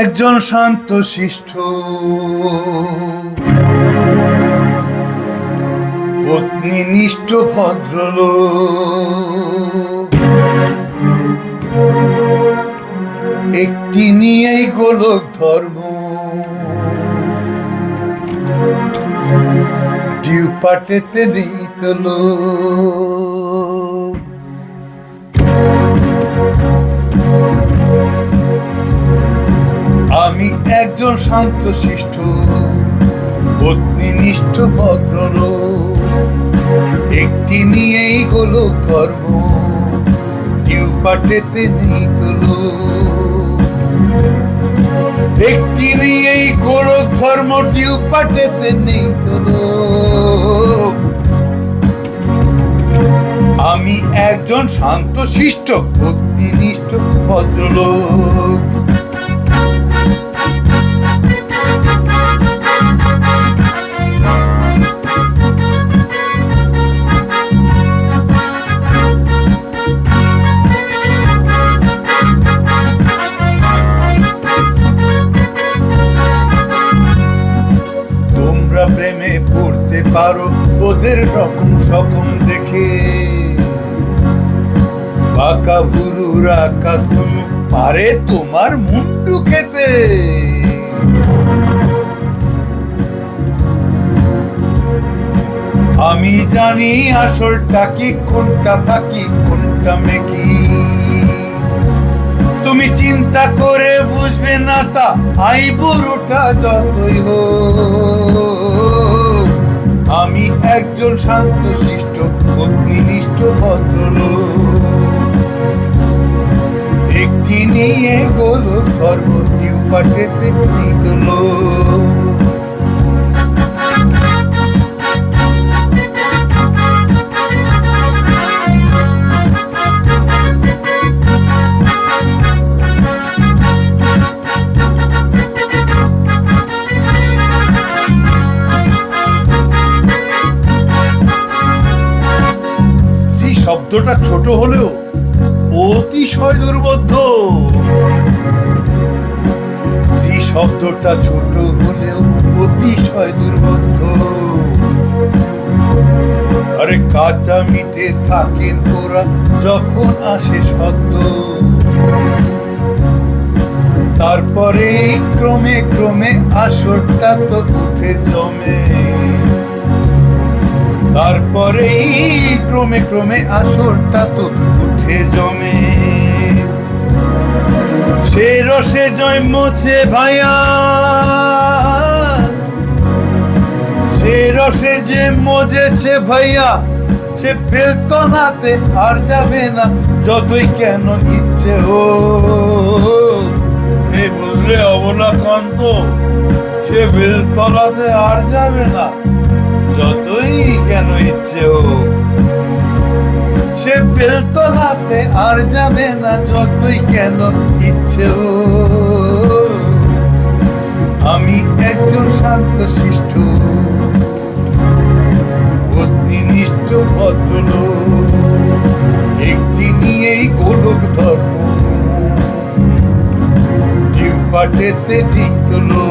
একজন শান্ত শিষ্ট। পত্নীনিষ্ঠ ভদ্রলোক। একটি নিয়েই গোলক ধর্ম। ডিউ পাটেতে দিতল আমি একজন শান্ত শিষ্ট পত্নীনিষ্ঠ ভদ্রলোক। একটি নিয়েই গোলক ধর্ম ডিউ পাটেতে নিতল একটি নিয়েই গোলক ধর্ম ডিউ পাটেতে নিতল আমি একজন শান্ত শিষ্ট ভক্তিনিষ্ঠ ভদ্রলোক। পারো ওদের রকম সকম দেখে। বাঁকা ভুরুরা কাধুম পারে তোমার মুন্ডু খেতে। আমি জানি আসলটা কি, কোনটা ফাঁকি, কোনটা মেকি। তুমি চিন্তা করে বুঝবে না তা, আই বুড়োটা যতই হোক। শান্ত শিষ্ট অগ্নিনিষ্ঠ ভদ্রলোক। একটি নিয়ে গোলক ধর্ম টিউ পাটেতে নিতলো শব্দটা ছোট হলেও অতিশয় দুর্বোধ্য। স্ত্রী শব্দটা ছোট হলেও অতিশয় দুর্বোধ্য। আরে কাঁচা মিটে থাকেন তোরা যখন আসে সদ্য তারপরে ক্রমে ক্রমে আসরটা তো উঠে জমে। তারপরেই ক্রমে ক্রমে আসরটা তো উঠে জমে। সে রসে জয় ভাইয়া সে রসে যে মজেছে ভাইয়া, সে বেলতনাতে আর যাবে না যতই কেন ইচ্ছে হো এ বুঝলে অবলাকান্ত, সে বেলতলাতে আর যাবে না যতই কেন ইচ্ছে হোক, সে বেলতলাতে আর যাবে না যতই কেন ইচ্ছে আমি একজন শান্ত শিষ্ট পত্নীনিষ্ঠ ভদ্রলোক, একটি নিয়েই গোলক ধর্ম। ডিউ পাটেতে টিকলো